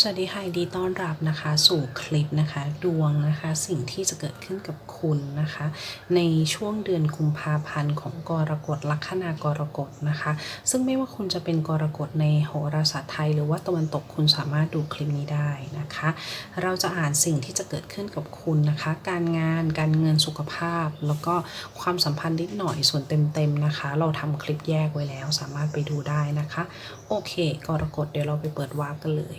สวัสดีค่ะดีต้อนรับนะคะสู่คลิปนะคะ ดวงนะคะสิ่งที่จะเกิดขึ้นกับคุณนะคะ ในช่วงเดือนกุมภาพันธ์ของกรกฎลัคนากรกฎนะคะ ซึ่งไม่ว่าคุณจะเป็นกรกฎในโหราศาสตร์ไทย หรือว่าตะวันตกคุณสามารถดูคลิปนี้ได้นะคะ เราจะอ่านสิ่งที่จะเกิดขึ้นกับคุณนะคะ การงานการเงินสุขภาพ แล้วก็ความสัมพันธ์นิดหน่อยส่วนเต็มๆนะคะ เราทำคลิปแยกไว้แล้ว สามารถไปดูได้นะคะ โอเค กรกฎเดี๋ยวเราไปเปิดวาร์ปกันเลย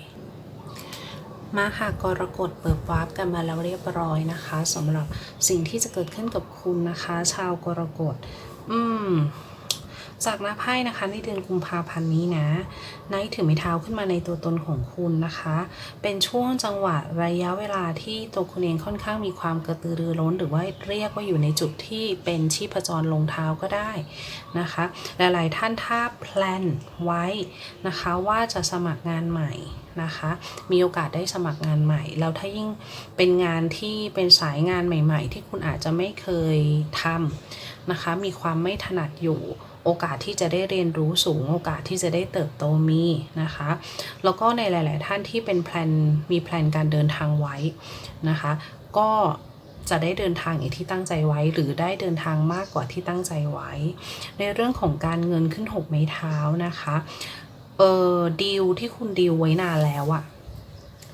มาค่ะกรกฎเปิดวาร์ปกันมาแล้วเรียบร้อยนะคะสำหรับสิ่งที่จะเกิดขึ้นกับคุณนะคะ ชาวกรกฎอืม จากหน้าไพ่นะคะ ในเดือนกุมภาพันธ์นี้นะไนท์ถือไม้เท้าขึ้นมาในตัวตนของคุณนะคะ เป็นช่วงจังหวะระยะเวลาที่ตัวคุณเองค่อนข้างมีความกระตือรือร้น หรือว่าเรียกว่าอยู่ในจุดที่เป็นชีพจรลงเท้าก็ได้นะคะ หลายๆท่านถ้าแพลนไว้นะคะว่าจะสมัครงานใหม่นะคะ มีโอกาสได้สมัครงานใหม่ แล้วถ้ายิ่งเป็นงานที่เป็นสายงานใหม่ ๆ ที่คุณอาจจะไม่เคยทำ นะคะ มีความไม่ถนัดอยู่ โอกาสที่จะได้เรียนรู้สูง โอกาสที่จะได้เติบโตมีนะคะ แล้วก็ในหลาย ๆ ท่านที่เป็นแพลนมีแพลนการเดินทางไว้นะคะ ก็จะได้เดินทางอย่างที่ตั้งใจไว้ หรือได้เดินทางมากกว่าที่ตั้งใจไว้ ในเรื่องของการเงินขึ้นหกไม้เท้านะคะเออดีลที่คุณดีลไว้นานแล้วอะ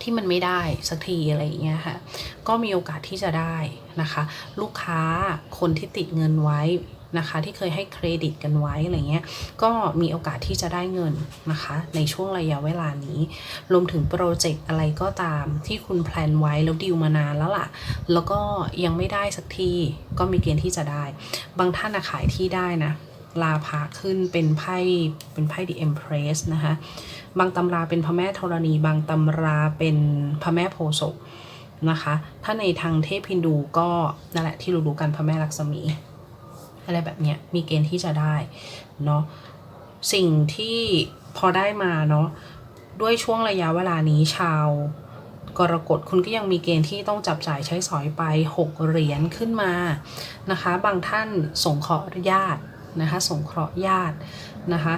ที่มันไม่ได้สักทีอะไรอย่างเงี้ยค่ะ ก็มีโอกาสที่จะได้นะคะ ลูกค้าคนที่ติดเงินไว้นะคะ ที่เคยให้เครดิตกันไว้อะไรเงี้ย ก็มีโอกาสที่จะได้เงินนะคะ ในช่วงระยะเวลานี้ รวมถึงโปรเจกต์อะไรก็ตามที่คุณแพลนไว้แล้วดีลมานานแล้วล่ะ แล้วก็ยังไม่ได้สักที ก็มีเกณฑ์ที่จะได้ บางท่านขายที่ได้นะ ลาพาขึ้นเป็นไพ่เป็นไพ่ The Empress นะคะบางตำราเป็นพระแม่ธรณี บางตำราเป็นพระแม่โพศพนะคะ ถ้าในทางเทพฮินดูก็นั่นแหละที่รู้ๆกันพระแม่ลักษมี อะไรแบบเนี้ยมีเกณฑ์ที่จะได้เนาะสิ่งที่พอได้มาเนาะด้วยช่วงระยะเวลานี้ชาวกรกฎคุณก็ยังมีเกณฑ์ที่ต้องจับจ่ายใช้สอยไป 6 เหรียญขึ้นมานะคะ บางท่านส่งเคราะห์ญาติ นะคะสงเคราะห์ญาตินะคะ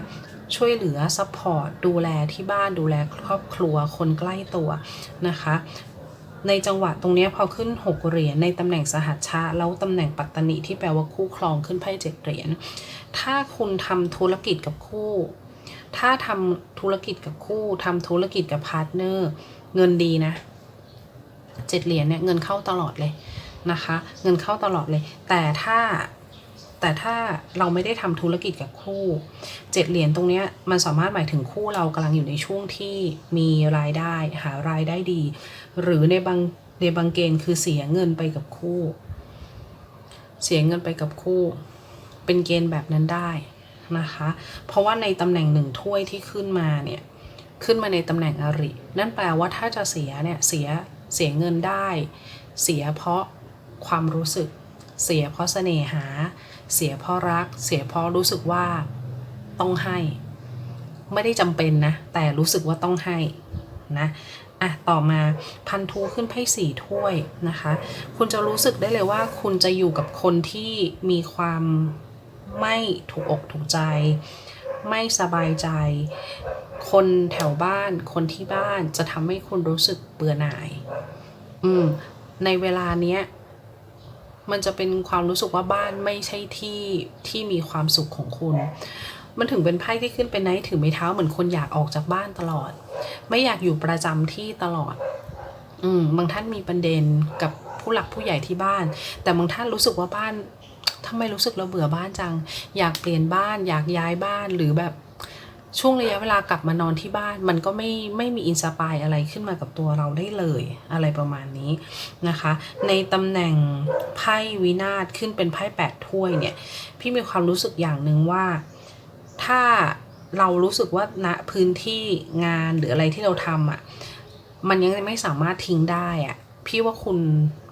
ช่วยเหลือซัพพอร์ตดูแลที่บ้านดูแลครอบครัวคนใกล้ตัวนะคะในจังหวะตรงนี้พอขึ้น 6 เหรียญในตำแหน่งสหัชชะ แล้วตำแหน่งปัตตนิที่แปลว่าคู่ครองขึ้นไพ่เจ็ดเหรียญถ้าคุณทำธุรกิจกับคู่ ถ้าทำธุรกิจกับคู่ทำธุรกิจกับพาร์ทเนอร์ เงินดีนะเจ็ดเหรียญเนี่ยเงินเข้าตลอดเลยนะคะ เงินเข้าตลอดเลย แต่ถ้า แต่ถ้าเราไม่ได้ทำธุรกิจกับคู่เจ็ดเหรียญตรงนี้มันสามารถหมายถึงคู่เรากำลังอยู่ในช่วงที่มีรายได้หารายได้ดี หรือในบางในบางเกณฑ์คือเสียเงินไปกับคู่ เสียเงินไปกับคู่ เป็นเกณฑ์แบบนั้นได้นะคะ เพราะว่าในตำแหน่งหนึ่งถ้วยที่ขึ้นมาเนี่ยขึ้นมาในตำแหน่งอริ นั่นแปลว่าถ้าจะเสียเนี่ยเสียเสียเงินได้ เสียเพราะความรู้สึก เสียเพราะเสน่หา เสียเพราะรัก เสียเพราะรู้สึกว่าต้องให้ ไม่ได้จำเป็นนะ แต่รู้สึกว่าต้องให้นะอะต่อมาพันธุขึ้นไพ่สี่ถ้วยนะคะ คุณจะรู้สึกได้เลยว่าคุณจะอยู่กับคนที่มีความไม่ถูกอกถูกใจ ไม่สบายใจ คนแถวบ้าน คนที่บ้านจะทำให้คุณรู้สึกเบื่อหน่าย อืม ในเวลาเนี้ย มันจะเป็นความรู้สึกว่าบ้านไม่ใช่ที่ที่มีความสุขของคุณ มันถึงเป็นไพ่ที่ขึ้นเป็นไนท์ถือไม้เท้าเหมือนคนอยากออกจากบ้านตลอด ไม่อยากอยู่ประจำที่ตลอด อืมบางท่านมีประเด็นกับผู้หลักผู้ใหญ่ที่บ้าน แต่บางท่านรู้สึกว่าบ้านทำไมรู้สึกเราเบื่อบ้านจัง อยากเปลี่ยนบ้าน อยากย้ายบ้านหรือแบบ ช่วงระยะเวลากลับมานอนที่บ้าน มันก็ไม่ไม่มีอินสปายอะไรขึ้นมากับตัวเราได้เลยอะไรประมาณนี้นะคะ ในตำแหน่งไพ่วินาศขึ้นเป็นไพ่แปดถ้วยเนี่ย พี่มีความรู้สึกอย่างหนึ่งว่าถ้าเรารู้สึกว่าณพื้นที่งานหรืออะไรที่เราทำอะมันยังไม่สามารถทิ้งได้อะพี่ว่าคุณ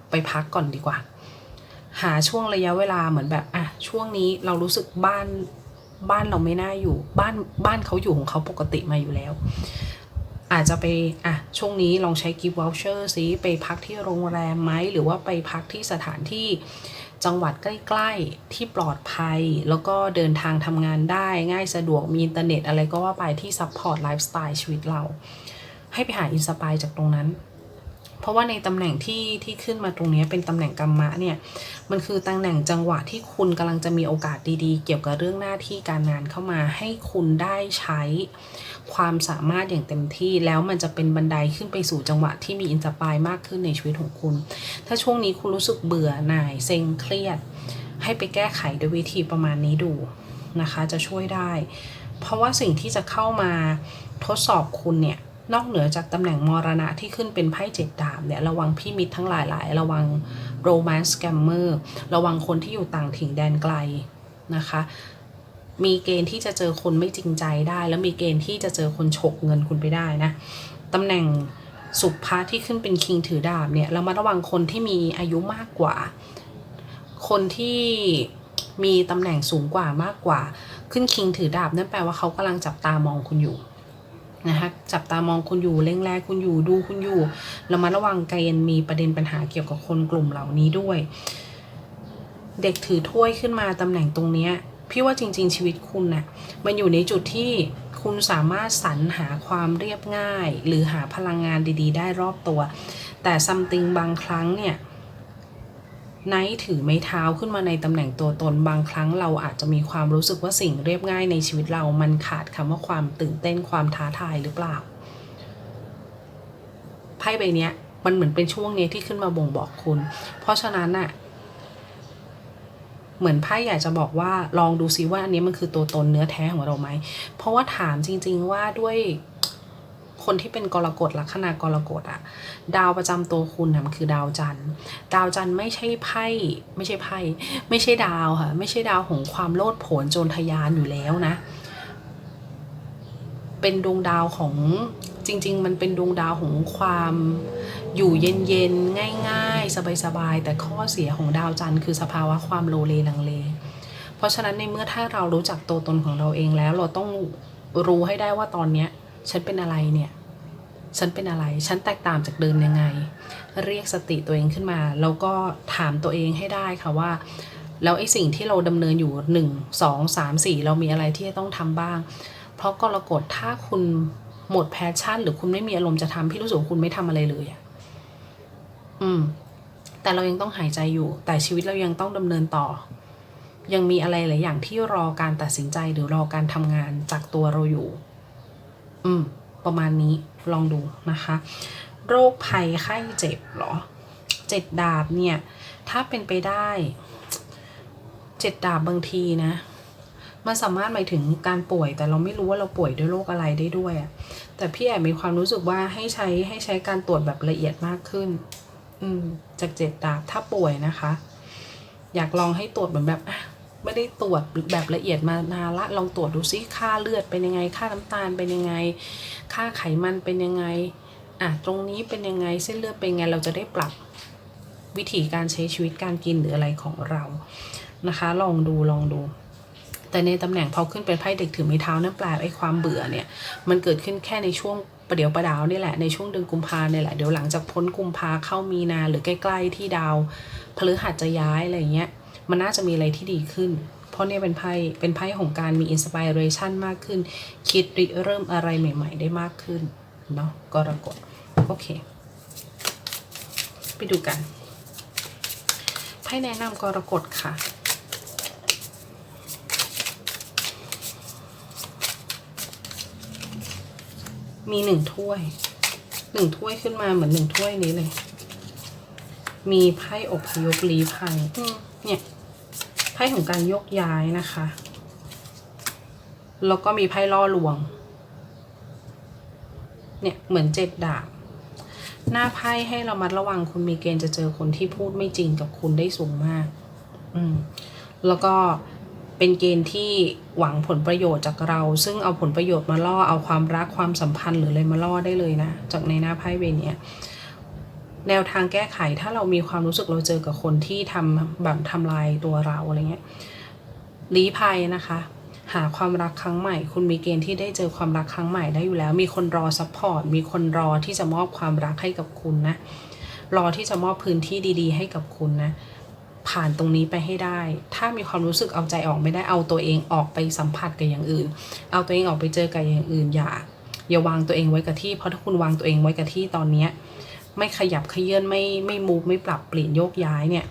ไปพักก่อนดีกว่า หาช่วงระยะเวลาเหมือนแบบอะช่วงนี้เรารู้สึกบ้าน บ้านเราไม่น่าอยู่ บ้านบ้านเขาอยู่ของเขาปกติมาอยู่แล้ว อาจจะไปอะช่วงนี้ลองใช้กิฟต์วอลเชอร์ซิไปพักที่โรงแรมไหมหรือว่าไปพักที่สถานที่จังหวัดใกล้ๆ ที่ปลอดภัย แล้วก็เดินทางทำงานได้ง่ายสะดวกมีอินเทอร์เน็ตอะไรก็ว่าไปที่ซัพพอร์ตไลฟ์สไตล์ชีวิตเรา ให้ไปหาอินสปายจากตรงนั้น เพราะว่าในตำแหน่งที่ที่ขึ้นมาตรงนี้เป็นตำแหน่งกรรมะเนี่ยมันคือตำแหน่งจังหวะที่คุณกำลังจะมีโอกาสดีๆ เกี่ยวกับเรื่องหน้าที่การงานเข้ามาให้คุณได้ใช้ความสามารถอย่างเต็มที่แล้วมันจะเป็นบันไดขึ้นไปสู่จังหวะที่มีอินสปายมากขึ้นในชีวิตของคุณ ถ้าช่วงนี้คุณรู้สึกเบื่อหน่ายเซ็งเครียด ให้ไปแก้ไขด้วยวิธีประมาณนี้ดูนะคะ จะช่วยได้ เพราะว่าสิ่งที่จะเข้ามาทดสอบคุณเนี่ย นอกเหนือจากตำแหน่งมรณะที่ขึ้นเป็นไพ่เจ็ดดาบเนี่ยระวังพี่มิตรทั้งหลายหลายระวังโรแมนต์สแกมเมอร์ระวังคนที่อยู่ต่างถิ่นแดนไกลนะคะ มีเกณฑ์ที่จะเจอคนไม่จริงใจได้ แล้วมีเกณฑ์ที่จะเจอคนฉกเงินคุณไปได้นะตำแหน่งสุภาที่ขึ้นเป็นคิงถือดาบเนี่ยเรามาระวังคนที่มีอายุมากกว่า คนที่มีตำแหน่งสูงกว่ามากกว่า ขึ้นคิงถือดาบนั่นแปลว่าเขากำลังจับตามองคุณอยู่ นะคะจับตามองคุณอยู่เล็งแลคุณอยู่ดูคุณอยู่เรามาระวังเกณฑ์มีประเด็นปัญหาเกี่ยวกับคนกลุ่มเหล่านี้ด้วย เด็กถือถ้วยขึ้นมาตำแหน่งตรงเนี้ยพี่ว่าจริง ๆ ชีวิตคุณน่ะมันอยู่ในจุดที่คุณสามารถสรรหาความเรียบง่าย หรือหาพลังงานดี ๆ ได้รอบตัว แต่ซัมติงบางครั้งเนี่ย ไนท์ถือไม้เท้าขึ้นมาในตำแหน่งตัวตนบางครั้งเราอาจจะมีความรู้สึกว่าสิ่งเรียบง่ายในชีวิตเรามันขาดคำว่าความตื่นเต้นความท้าทายหรือเปล่าไพ่ใบนี้มันเหมือนเป็นช่วงเนี้ยที่ขึ้นมาบ่งบอกคุณ เพราะฉะนั้นน่ะเหมือนไพ่อยากจะบอกว่าลองดูซิว่าอันนี้มันคือตัวตนเนื้อแท้ของเราไหมเพราะว่าถามจริง ๆ ว่าด้วย คนที่เป็นกรกฎลัคนากรกฎอะดาวประจำตัวคุณนะมันคือดาวจันทร์ ดาวจันทร์ไม่ใช่ไพ่ไม่ใช่ไพ่ไม่ใช่ดาวค่ะ ไม่ใช่ดาวของความโลดโผนโจรทยานอยู่แล้วนะ เป็นดวงดาวของจริง ๆ มันเป็นดวงดาวของความอยู่เย็นๆง่าย ๆ สบายๆ แต่ข้อเสียของดาวจันทร์คือสภาวะความโลเลลังเล เพราะฉะนั้นในเมื่อถ้าเรารู้จักตัวตนของเราเองแล้วเราต้องรู้ให้ได้ว่าตอนเนี้ย ฉันเป็นอะไรเนี่ย ฉันเป็นอะไร ฉันแตกต่างจากเดิมยังไง เรียกสติตัวเองขึ้นมา แล้วก็ถามตัวเองให้ได้ค่ะว่า แล้วไอ้สิ่งที่เราดำเนินอยู่หนึ่งสองสามสี่เรามีอะไรที่จะต้องทำบ้าง เพราะกรกฎถ้าคุณหมดแพชชั่น หรือคุณไม่มีอารมณ์จะทำพี่รู้สึกว่าคุณไม่ทำอะไรเลยอะอืม แต่เรายังต้องหายใจอยู่ แต่ชีวิตเรายังต้องดำเนินต่อ ยังมีอะไรหลายอย่างที่รอการตัดสินใจหรือรอการทำงานจากตัวเราอยู่ อืม ประมาณนี้ลองดูนะคะ โรคภัยไข้เจ็บเหรอเจ็ดดาบเนี่ย ถ้าเป็นไปได้เจ็ดดาบบางทีนะมันสามารถหมายถึงการป่วย แต่เราไม่รู้ว่าเราป่วยด้วยโรคอะไรได้ด้วยอะแต่พี่แอบมีความรู้สึกว่าให้ใช้ให้ใช้การตรวจแบบละเอียดมากขึ้น อืม จากเจ็ดดาบถ้าป่วยนะคะ อยากลองให้ตรวจเหมือนแบบ ไม่ได้ตรวจแบบละเอียดมานานละลองตรวจดูซิค่าเลือดเป็นยังไง ค่าน้ำตาลเป็นยังไง ค่าไขมันเป็นยังไงอะตรงนี้เป็นยังไงเส้นเลือดเป็นยังไงเราจะได้ปรับวิธีการใช้ชีวิตการกินหรืออะไรของเรานะคะ ลองดูลองดู แต่ในตำแหน่งพอขึ้นเป็นไพ่เด็กถือไม้เท้านั่นแปลไอ้ความเบื่อเนี่ยมันเกิดขึ้นแค่ในช่วงประเดี๋ยวประดาวนี่แหละในช่วงเดือนกุมภาเนี่ยแหละเดี๋ยวหลังจากพ้นกุมภาเข้ามีนาหรือใกล้ ๆ ที่ดาวพฤหัสจะย้ายอะไรเงี้ย มันน่าจะมีอะไรที่ดีขึ้น เพราะเนี่ยเป็นไพ่เป็นไพ่ของการมีอินสปิเรชันมากขึ้น คิดริเริ่มอะไรใหม่ ๆ ได้มากขึ้นเนาะกรกฎโอเค ไปดูกันไพ่แนะนำกรกฎค่ะมีหนึ่งถ้วย หนึ่งถ้วยขึ้นมาเหมือนหนึ่งถ้วยนี้เลย มีไพ่อบพยพลีภัยเนี่ย ไพ่ของการยกย้ายนะคะ แล้วก็มีไพ่ล่อลวง เนี่ยเหมือนเจ็ดดาบ หน้าไพ่ให้เรามัดระวังคุณมีเกณฑ์จะเจอคนที่พูดไม่จริงกับคุณได้สูงมาก อืม แล้วก็เป็นเกณฑ์ที่หวังผลประโยชน์จากเรา ซึ่งเอาผลประโยชน์มาล่อ เอาความรักความสัมพันธ์หรืออะไรมาล่อได้เลยนะ จากในหน้าไพ่ใบเนี้ย แนวทางแก้ไขถ้าเรามีความรู้สึกเราเจอกับคนที่ทำแบบทำลายตัวเราอะไรเงี้ยลี้ภัยนะคะ หาความรักครั้งใหม่ คุณมีเกณฑ์ที่ได้เจอความรักครั้งใหม่ได้อยู่แล้ว มีคนรอซัพพอร์ตมีคนรอที่จะมอบความรักให้กับคุณนะ รอที่จะมอบพื้นที่ดีๆ ให้กับคุณนะ ผ่านตรงนี้ไปให้ได้ ถ้ามีความรู้สึกเอาใจออกไม่ได้เอาตัวเองออกไปสัมผัสกับอย่างอื่น เอาตัวเองออกไปเจอกับอย่างอื่นอย่าอย่าวางตัวเองไว้กับที่เพราะถ้าคุณวางตัวเองไว้กับที่ตอนเนี้ย ไม่ขยับขยื่นไม่ไม่มูฟไม่ปรับเปลี่ยนโยกย้ายเนี่ย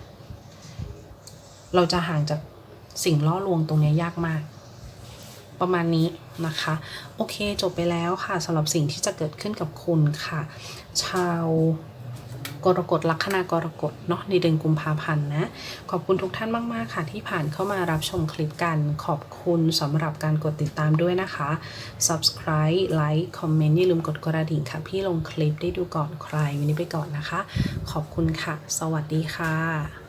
เราจะห่างจากสิ่งล่อลวงตรงนี้ยากมาก ประมาณนี้นะคะ โอเคจบไปแล้วค่ะสำหรับสิ่งที่จะเกิดขึ้นกับคุณค่ะ ชาว กรกฎลัคนากรกฎเนาะในเดือนกุมภาพันธ์นะ ขอบคุณทุกท่านมาก ๆ ค่ะ ที่ผ่านเข้ามารับชมคลิปกัน ขอบคุณสำหรับการกดติดตามด้วยนะคะ subscribe like comment อย่าลืมกดกระดิ่งค่ะ พี่ลงคลิปได้ดูก่อนใครวันนี้ไปก่อนนะคะ ขอบคุณค่ะ สวัสดีค่ะ